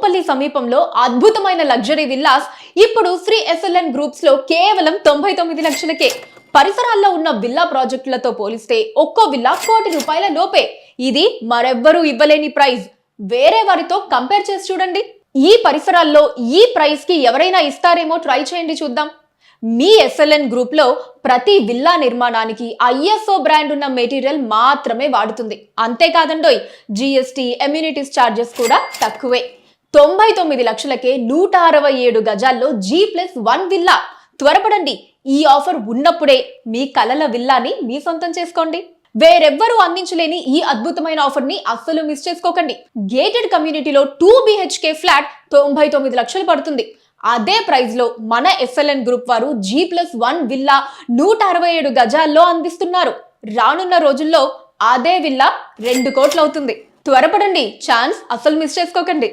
మోంపల్లి సమీపంలో అద్భుతమైన luxury villas ఇప్పుడు శ్రీ ఎస్ఎల్ఎన్ గ్రూప్స్లో కేవలం తొంభై తొమ్మిది లక్షలకే. పరిసరాల్లో ఉన్న విల్లా ప్రాజెక్టులతో పోలిస్తే ఒక్కో విల్లా కోటి రూపాయల లోపే. ఇది మరెవ్వరూ ఇవ్వలేని ప్రైజ్. వేరే వారితో కంపేర్ చేసి చూడండి. ఈ పరిసరాల్లో ఈ ప్రైస్కి ఎవరైనా ఇస్తారేమో ట్రై చేయండి చూద్దాం. మీ ఎస్ఎల్ఎన్ గ్రూప్లో ప్రతి విల్లా నిర్మాణానికి ఐఎస్ఓ బ్రాండ్ ఉన్న మెటీరియల్ మాత్రమే వాడుతుంది. అంతేకాదండోయ్ జిఎస్టి ఎమ్యూనిటీస్ ఛార్జెస్ కూడా తక్కువే. తొంభై తొమ్మిది లక్షలకే నూట అరవై ఏడు గజాల్లో జీ ప్లస్ వన్ విల్లా. త్వరపడండి ఈ ఆఫర్ ఉన్నప్పుడే మీ కలల విల్లాని మీ సొంతం చేసుకోండి. వేరెవ్వరూ అందించలేని ఈ అద్భుతమైన ఆఫర్ని అస్సలు మిస్ చేసుకోకండి. గేటెడ్ కమ్యూనిటీలో టూ బిహెచ్కే ఫ్లాట్ తొంభై తొమ్మిది లక్షలు పడుతుంది. అదే ప్రైస్లో మన ఎస్ఎల్ఎన్ గ్రూప్ వారు జీ ప్లస్ వన్ విల్లా నూట అరవై ఏడు గజాల్లో అందిస్తున్నారు. రానున్న రోజుల్లో అదే విల్లా రెండు కోట్లు అవుతుంది త్వరపడండి ఛాన్స్ అస్సలు మిస్ చేసుకోకండి.